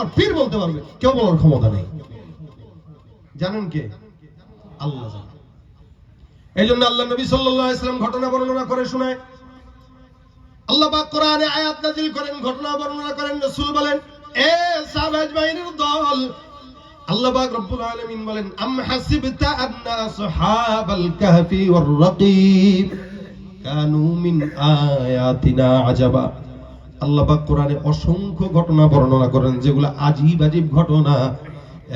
আমার পীর বলতে পারবে, কেউ বলার ক্ষমতা নেই। জানেন কে? আল্লাহ এই জন্য আল্লাহ নবী সাল্লাম ঘটনা বর্ণনা করে শোনায়। আল্লাহ পাক কোরআনে আয়াত নাযিল করেন, ঘটনা বর্ণনা করেন, রাসূল বলেন, এ সাহাবাজ বাহিনীর দল, আল্লাহ পাক রব্বুল আলামিন বলেন, আম হাসিবতা আন্না আসহাবাল কাহফি ওয়ার রাকিব, কানু মিন আয়াতিনা আজাবা। আল্লাহ পাক কোরআনে অসংখ্য ঘটনা বর্ণনা করেন, যেগুলো আজীব আজীব ঘটনা।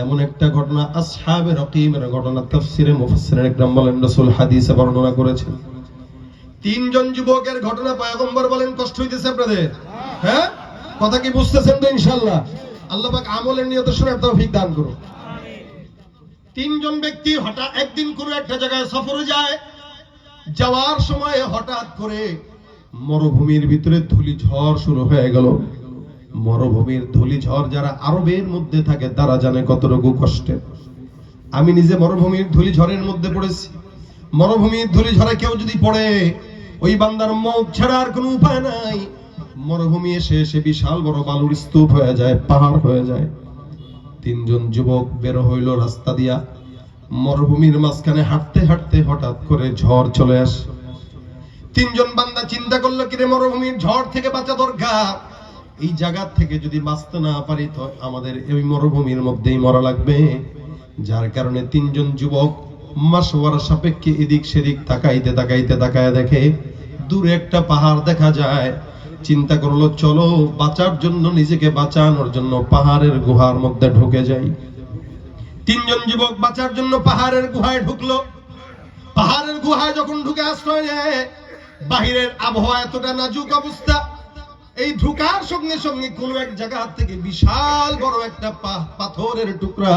এমন একটা ঘটনা আসহাবে রকিমের ঘটনা, তাফসিরে মুফাসসিরের একরাম বলেন, রাসূল হাদিসে বর্ণনা করেছেন। তিনজন যুবকের ঘটনা পয়গম্বর বলেন, কষ্ট হইতেছে আপনাদের? হ্যাঁ? কথা কি বুঝতেছেন তো ইনশাআল্লাহ? আল্লাহ পাক আমলের নিয়ত শোনার তৌফিক দান করুন। তিনজন ব্যক্তি হঠাৎ একদিন কোনো একটা জায়গায় সফরে যায়, যাওয়ার সময় হঠাৎ করে মরুভূমির ভিতরে ধুলি ঝড় শুরু হয়ে গেল। মরুভূমির ধুলি ঝড় যারা আরবের মধ্যে থাকে, তারা জানে কতটুকু কষ্টের। আমি নিজে মরুভূমির ধুলি ঝড়ের মধ্যে পড়েছি। মরুভূমির ধুলি ঝড়ে কেউ যদি পড়ে, ওই বান্দার মৌত ছাড়া আর কোনো উপায় নাই। মরুভূমি এসে এসে বিশাল বড় বালুর স্তূপ হয়ে যায়, পাহাড় হয়ে যায়। তিনজন যুবক বের হইল রাস্তা দিয়া। মরুভূমির মাঝখানে হাঁটতে হাঁটতে হঠাৎ করে ঝড় চলে আসে। তিনজন বান্দা চিন্তা করল, কিরে মরুভূমির ঝড় থেকে বাঁচা দরকার? এই জায়গা থেকে যদি বাঁচতে না পারি, তো আমাদের এই মরুভূমির মধ্যেই মরা লাগবে। যার কারণে তিনজন যুবক মাসোয়ার সাপেক্ষে এদিক সেদিক তাকাইতে তাকাইতে, তাকায় দেখে দূরে একটা পাহাড় দেখা যায়। চিন্তা করল, চলো, বাঁচার জন্য নিজেকে বাঁচানোর জন্য পাহাড়ের গুহার মধ্যে ঢুকে যাই। তিনজন যুবক বাঁচার জন্য পাহাড়ের গুহায় ঢুকলো। পাহাড়ের গুহায় যখন ঢুকে আশ্রয় নেয় বাহিরের আবহাওয়া এতটা নাজুক অবস্থা। এই ঢুকার সঙ্গে সঙ্গে কোন এক জায়গা থেকে বিশাল বড় একটা পাথরের টুকরা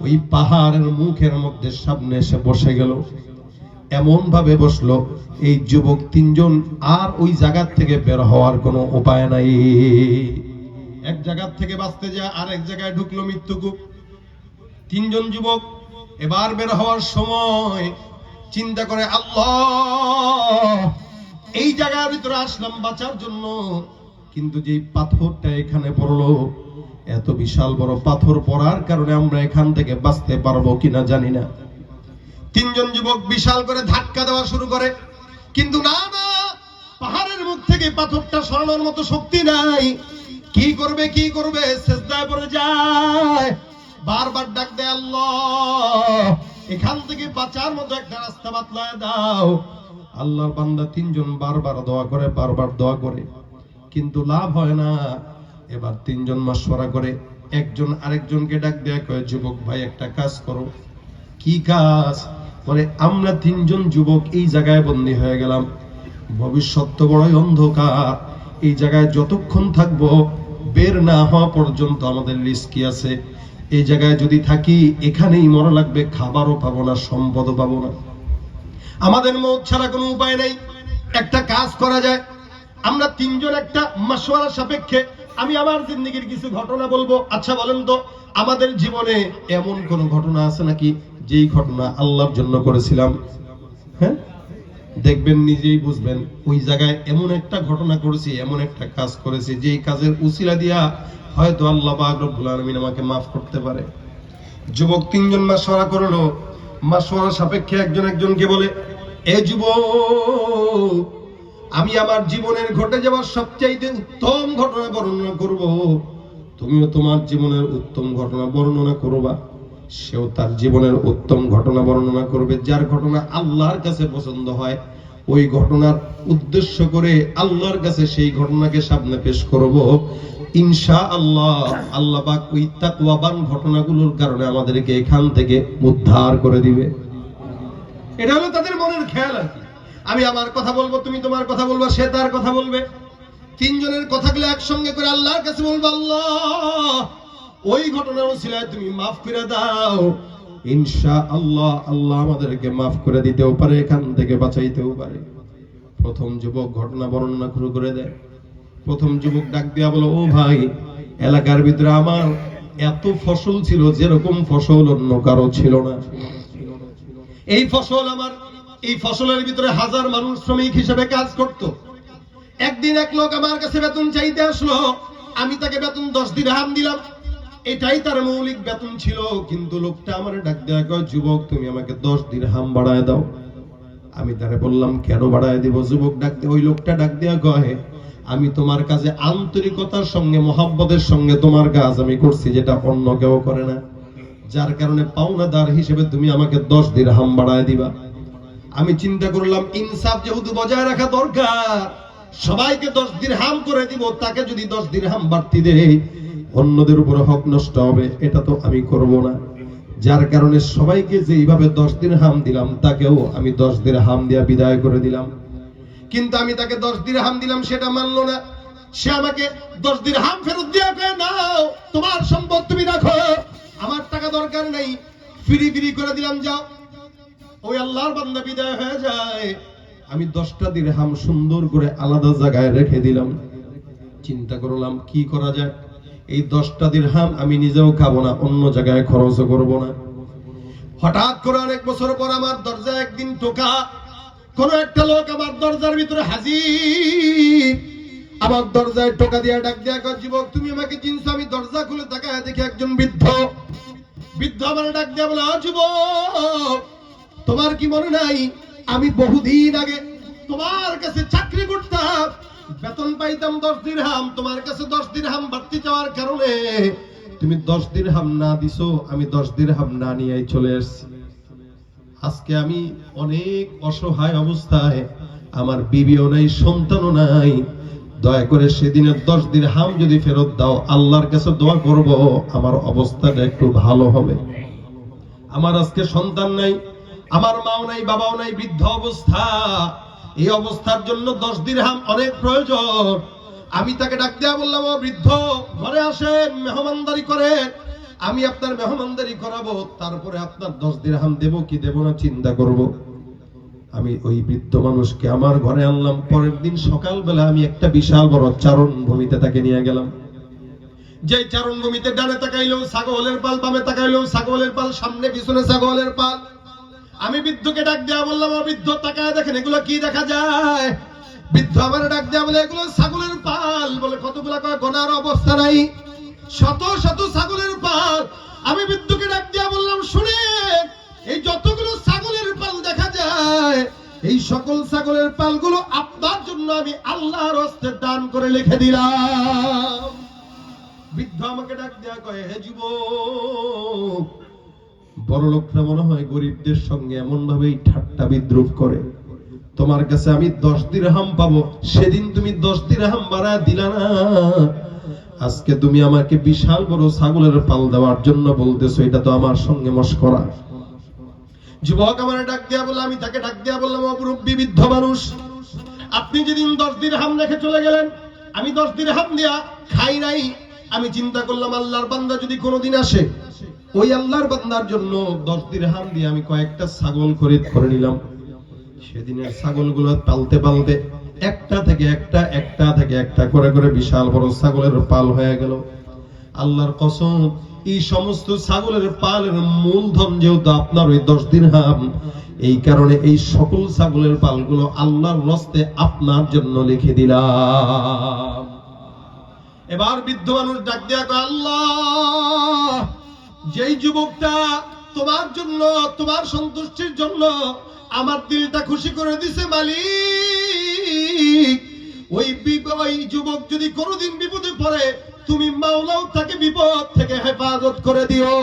ওই পাহাড়ের মুখের মধ্যে সামনে এসে বসে গেল। এমন ভাবে বসল, এই যুবক তিনজন আর ওই জায়গা থেকে বের হওয়ার কোনো উপায় নাই। এক জায়গা থেকে বাঁচতে যায় আর এক জায়গায় ঢুকলো মৃত্যুকূপ। তিনজন যুবক এবার বের হওয়ার সময় চিন্তা করে, আল্লাহ, এই জায়গার ভিতরে আসলাম বাঁচার জন্য। কিন্তু যে পাথরটা এখানে পড়ল, এত বিশাল বড় পাথর পড়ার কারণে আমরা এখান থেকে বাঁচতে পারব কিনা জানি না। তিনজন যুবক বিশাল করে ধাক্কা দেওয়া শুরু করে। কিন্তু না না, পাহাড়ের মুখ থেকে পাথরটা সরানোর মতো শক্তি নাই। কি করবে কি করবে? সেজদায় পড়ে যায়। বারবার ডাক দেয়, আল্লাহ এখান থেকে বাঁচার মতো একটা রাস্তা বাতলায় দাও। আল্লাহর বান্দা তিনজন বারবার দোয়া করে, বারবার দোয়া করে। কিন্তু লাভ হয় না। এবার তিনজন মাসওয়ারা করে, একজন আরেকজনকে ডাক দেয়া কয়, যুবক ভাই, একটা কাজ করো। কি কাজ? বলে আমরা তিনজন যুবক এই জায়গায় বন্দী হয়ে গেলাম। ভবিষ্যৎ তো বড়ই অন্ধকার। এই জায়গায় যতক্ষণ থাকব, বের না হওয়া পর্যন্ত আমাদের রিস্কি আছে? এই জায়গায় যদি থাকি, এখানেই মরা লাগবে, খাবারও পাবো না, সম্পদও পাবো না। আমাদের মত ছাড়া কোনো উপায় নেই। একটা কাজ করা যায়। আমরা তিনজন একটা মাসওয়ারা সাপেক্ষে। আমি আমার জিন্দগির কিছু ঘটনা বলব। আচ্ছা বলেন তো, আমাদের জীবনে এমন কোন ঘটনা আছে নাকি? যেই ঘটনা আল্লাহর জন্য করেছিলাম। হ্যাঁ? দেখবেন, নিজেই বুঝবেন, ওই জায়গায় এমন একটা ঘটনা করেছি, এমন একটা কাজ করেছি, যেই কাজের উসিলা দিয়া হয়তো আল্লাহ রব্বুল আলামিন আমাকে মাফ করতে পারে। যুবক তিনজন মাসওয়ারা করল মাসওয়ারা সাপেক্ষে একজন একজনকে বলে, এ যুবক, আমি আমার জীবনের ঘটে যাওয়ার সবচাইতে উত্তম ঘটনা বর্ণনা করব। তুমিও তোমার জীবনের উত্তম ঘটনা বর্ণনা করবা। সেও তার জীবনের উত্তম ঘটনা বর্ণনা করবে, যার ঘটনা আল্লাহর কাছে পছন্দ হয়। ওই ঘটনার উদ্দেশ্য করে আল্লাহর কাছে সেই ঘটনাকে সামনে পেশ করব। ইনশা আল্লাহ আল্লাহ ওই তাকওয়াবান ঘটনাগুলোর কারণে আমাদেরকে এখান থেকে উদ্ধার করে দিবে। এটা হলো তাদের মনের খেয়াল আর কি। আমি আমার কথা বলব, তুমি তোমার কথা বলব, সে তার কথা বলবে। তিনজনের কথাগুলো একসঙ্গে করে আল্লাহর কাছে বলব, আল্লাহ! ওই ঘটনার ওসিলায় তুমি মাফ করে দাও। ইনশা আল্লাহ আল্লাহ আমাদেরকে মাফ করে দিতেও পারে, এখান থেকে বাঁচাইতেও পারে। প্রথম যুবক ঘটনা বর্ণনা শুরু করে দেয়। প্রথম যুবক ডাক দিয়া বলো, ও ভাই, এলাকার ভিতরে আমার এত ফসল ছিল, যেরকম ফসল অন্য কারও ছিল না। এই ফসল আমার, এই ফসলের ভিতরে হাজার মানুষ শ্রমিক হিসেবে কাজ করত। একদিন এক লোক আমার কাছে বেতন চাইতে আসলো, আমি তাকে বেতন দশ দিন হাম দিলাম। এটাই তার মৌলিক বেতন ছিল, কিন্তু লোকটা আমার ডাক দেওয়া যুবক, তুমি আমাকে দশ দিন হাম বাড়ায় দাও। আমি তারে বললাম, কেন বাড়ায় দিব? যুবক ডাক দিয়ে, ওই লোকটা ডাক দেওয়া কয়, আমি তোমার কাছে আন্তরিকতার সঙ্গে, মহাব্বতের সঙ্গে তোমার কাজ আমি করছি, যেটা অন্য কেউ করে না। যার কারণে পাওনাদার হিসেবে তুমি আমাকে দশ দিন হাম বাড়ায় দিবা। আমি চিন্তা করলাম, ইনসাফ যেহেতু বজায় রাখা দরকার, সবাইকে দশ দিন হাম করে দিব, তাকে যদি দশ দিন হাম বাড়তি দেয় অন্যদের উপরে হক নষ্ট হবে, এটা তো আমি করব না। যার কারণে সবাইকে যেইভাবে দশ দিন হাম দিলাম, তাকেও আমি দশ দিন হাম দিয়া বিদায় করে দিলাম। কিন্তু আমি তাকে দশ দিন হাম দিলাম, সেটা মানলো না। সে আমাকে দশ দিন হাম ফেরত দিয়া নাও, তোমার সম্পদ তুমি রাখো। আমার টাকা দরকার নেই, ফিরি ফিরি করে দিলাম, যাও। ওই আল্লাহর বান্দা বিদায় হয়ে যায়। আমি দশটা দিন হাম সুন্দর করে আলাদা জায়গায় রেখে দিলাম। চিন্তা করলাম, কি করা যায়? এই দশটা দিন হাম আমি নিজেও খাব না অন্য জায়গায় খরচও করব না। হঠাৎ করে অনেক বছর পর আমার দরজায় একদিন টোকা। কোন একটা লোক আমার দরজার ভিতরে হাজির। আমার দরজায় টোকা দিয়া ডাক দিয়া কয়, যুবক তুমি আমাকে চিনছো? আমি দরজা খুলে তাকায় দেখি একজন বৃদ্ধ। বৃদ্ধ আমার ডাক দিয়া বলে "ও যুবক তোমার কি মনে নাই? আমি বহুদিন আগে তোমার কাছে চাকরি করতাম। বেতন পাইতাম দশ দিন হাম তোমার কাছে দশ দিন হাম বাড়তি চাওয়ার কারণে। তুমি দশ দিন হাম না দিছো, আমি দশ দিন হাম না নিয়ে চলে এসছি আজকে আমি অনেক অসহায় অবস্থায়, আমার বিবিও নাই, সন্তানও নাই। দয়া করে সেদিনের দশ দিন হাম যদি ফেরত দাও, আল্লাহর কাছে দোয়া করব, আমার অবস্থাটা একটু ভালো হবে। আমার আজকে সন্তান নাই, আমার মাও নাই, বাবাও নাই, বৃদ্ধ অবস্থা। এই অবস্থার জন্য দশ দিন হাম অনেক প্রয়োজন। আমি তাকে ডাক দেয়া বললাম, ও বৃদ্ধ, ঘরে আসেন, মেহমানদারি করে আমি আপনার মেহমানদারি করাবো, তারপরে আপনার দশ দিন হাম দেবো কি দেবো না চিন্তা করব। আমি ওই বৃদ্ধ মানুষকে আমার ঘরে আনলাম। পরের দিন সকালবেলা আমি একটা বিশাল বড় চারণ ভূমিতে তাকে নিয়ে গেলাম। যে চারণ ভূমিতে ডানে তাকাইলেও ছাগলের পাল বামে তাকাইলেও ছাগলের পাল সামনে, পিছনে ছাগলের পাল। আমি বৃদ্ধকে ডাক দেওয়া বললাম বৃদ্ধ, তাকায় দেখেন, এগুলো কি দেখা যায়? বৃদ্ধ আমার ডাক দেওয়া বলে, এগুলো ছাগলের পাল। বলে, কতগুলা গোনার অবস্থা নাই। শত শত ছাগলের পাল। আমি বৃদ্ধকে ডাক দেওয়া বললাম শুনে এই যতগুলো ছাগলের পাল দেখা যায়, এই সকল ছাগলের পালগুলো আপনার জন্য আমি আল্লাহর হস্তে দান করে লিখে দিলাম। বৃদ্ধ আমাকে ডাক দেয়া কয়, হে যুবক বড় লোকরা মনে হয় গরিবদের সঙ্গে এমন ভাবেই ঠাট্টা বিদ্রুপ করে। তোমার কাছে আমি দশ দিরহাম পাবো। সেদিন তুমি দশ দিরহাম বাড়া দিলা না। আজকে তুমি আমাকে বিশাল বড় ছাগলের পাল দেওয়ার জন্য বলতেছো, এটা তো আমার সঙ্গে মস্করা। যুবক আমার ডাক দেয়া বলে আমি তাকে ডাক দেয়া বললাম অপরূপী বৃদ্ধ মানুষ, আপনি যেদিন দশ দিন হাম রেখে চলে গেলেন, আমি দশ দিন হাম দিয়া খাই নাই। আমি চিন্তা করলাম, আল্লাহর বান্দা যদি কোনোদিন আসে ওই আল্লাহর বান্দার জন্য দশ দিন হাম দিয়ে আমি কয়েকটা ছাগল খরিদ করে নিলাম। সেদিনের ছাগলগুলো পালতে পালতে একটা থেকে একটা একটা থেকে একটা করে করে বিশাল বড় ছাগলের পাল হয়ে গেল। আল্লাহর কসম, এই সমস্ত ছাগলের পালের মূলধন যেহেতু আপনার ওই দশ দিন হাম এই কারণে এই সকল ছাগলের পালগুলো আল্লাহর রস্তে আপনার জন্য লিখে দিলাম। এবার বৃদ্ধ মানুষ ডাক দিয়া আল্লাহ! যেই যুবকটা তোমার জন্য, তোমার সন্তুষ্টির জন্য আমার দিলটা খুশি করে দিছে মালিক। ওই ওই যুবক যদি কোনোদিন বিপদে পড়ে, তুমি মাওলাও তাকে বিপদ থেকে হেফাজত করে দিও।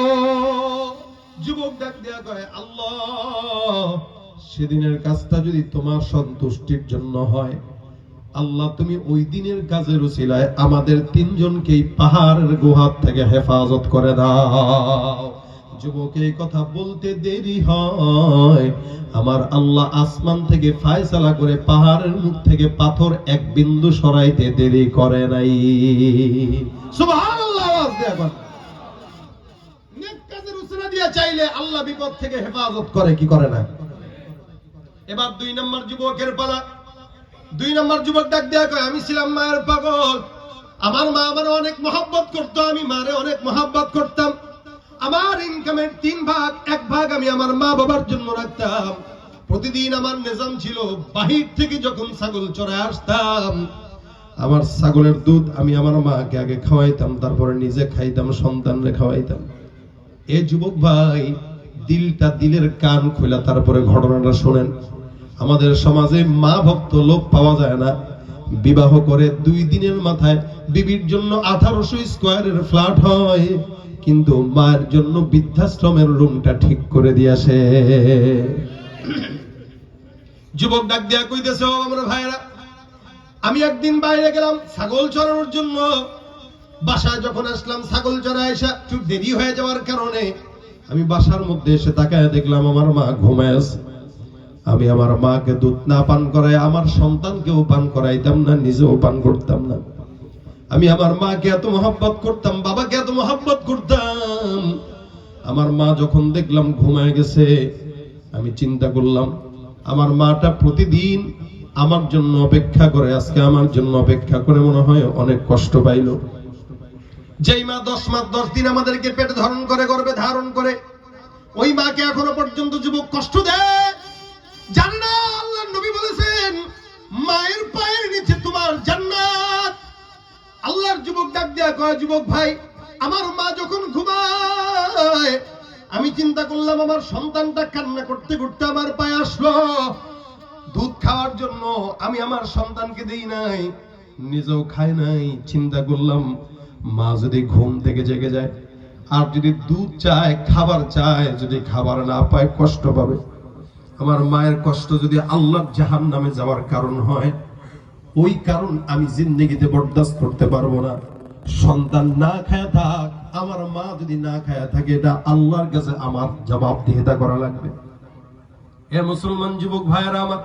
যুবক ডাক দেয়া কয়, আল্লাহ, সেদিনের কাজটা যদি তোমার সন্তুষ্টির জন্য হয় আল্লাহ, তুমি ওই দিনের কাজের উসিলায় আমাদের তিনজনকেই পাহাড়ের গুহার থেকে হেফাজত করে দাও। যুবক কথা বলতে দেরি হয়। আমার আল্লাহ আসমান থেকে ফায়সালা করে পাহাড়ের মুখ থেকে পাথর এক বিন্দু সরাইতে দেরি করে নাই। চাইলে আল্লাহ বিপদ থেকে হেফাজত করে, কি করে না? এবার দুই নম্বর যুবকের পালা। দুই নম্বর যুবক ডাক দেয়া আমি ছিলাম মায়ের পাগল। আমার মা আমার অনেক মহাব্বত করতো, আমি মারে অনেক মহাব্বত করতাম। আমার ইনকামের তিন ভাগ, এক ভাগ আমি আমার মা বাবার জন্য রাখতাম। প্রতিদিন আমার নিজাম ছিল, বাহির থেকে যখন ছাগল চড়ে আসতাম। আমার ছাগলের দুধ আমি আমার মাকে আগে খাওয়াইতাম, তারপরে নিজে খাইতাম, সন্তানরে খাওয়াইতাম। এ যুবক ভাই, দিলটা দিলের কান খোলা তারপরে ঘটনাটা শোনেন। আমাদের সমাজে মা ভক্ত লোক পাওয়া যায় না। বিবাহ করে দুই দিনের মাথায় বিবির জন্য আঠারোশো স্কোয়ারের ফ্ল্যাট হয়। কিন্তু মায়ের জন্য বৃদ্ধাশ্রমের রুমটা ঠিক করে দিয়েছে যুবক ডাক দিয়া কইতেছে আমার ভাইরা আমি একদিন বাইরে গেলাম ছাগল চড়ানোর জন্য। বাসায় যখন আসলাম, ছাগল চড়া এসে একটু দেরি হয়ে যাওয়ার কারণে আমি বাসার মধ্যে এসে তাকায় দেখলাম আমার মা ঘুমায় আছে। আমি আমার মাকে দুধ না পান করাই আমার সন্তানকেও পান করাইতাম না, নিজেও পান করতাম না। আমি আমার মাকে এত মহাব্বত করতাম, বাবাকে এত মহাব্বত করতাম। আমার মা যখন দেখলাম ঘুমায় গেছে, আমি চিন্তা করলাম, আমার মাটা প্রতিদিন আমার জন্য অপেক্ষা করে, আজকে আমার জন্য অপেক্ষা করে মনে হয় অনেক কষ্ট পাইল। যেই মা দশ মাস, দশ দিন আমাদেরকে পেটে ধারণ করে গর্বে ধারণ করে, ওই মাকে এখনও পর্যন্ত যুবক কষ্ট দেয়। জানে না নবী বলেছেন, মায়ের পায়ের নিচে তোমার জান্নাত। আল্লাহর যুবক ডাক দেয়া কয়, যুবক ভাই, আমার মা যখন ঘুমায়, আমি চিন্তা করলাম আমার সন্তানটা কান্না করতে করতে আমার পায়ে আসলো। দুধ খাওয়ার জন্য আমি আমার সন্তানকে দেই নাই, নিজেও খাই নাই। চিন্তা করলাম, মা যদি ঘুম থেকে জেগে যায়, আর যদি দুধ চায়, খাবার চায়, যদি খাবার না পায়, কষ্ট পাবে। আমার মায়ের কষ্ট যদি আল্লাহর জাহান নামে যাওয়ার কারণ হয়, ওই কারণ আমি জিন্দগিতে বরদাস্ত করতে পারব না। সন্তান না খায় থাক, আমার মা যদি না খায় থাকে, এটা আল্লাহর কাছে আমার জবাব দিহেতা করা লাগবে। এ মুসলমান যুবক ভাইয়েরা আমার,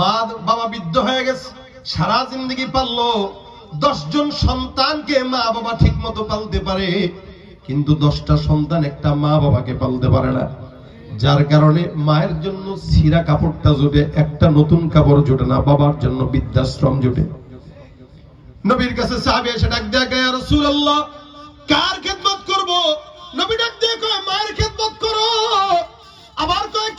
মা বাবা বৃদ্ধ হয়ে গেছে, সারা জিন্দগি পারল দশজন সন্তানকে মা বাবা ঠিক মতো পালতে পারে, কিন্তু দশটা সন্তান একটা মা বাবাকে পালতে পারে না। যার কারণে মায়ের জন্য সিরা কাপড়টা জোটে একটা নতুন কাপড় জোটে না বাবার জন্য বৃদ্ধাশ্রম জোটে। নবীর কাছে সাহাবী এসে ডাক দেয়া গায়া রাসূলুল্লাহ কার খেদমত করব? নবী ডাক দিয়ে কয় মায়ের খেদমত করো। আবার কয়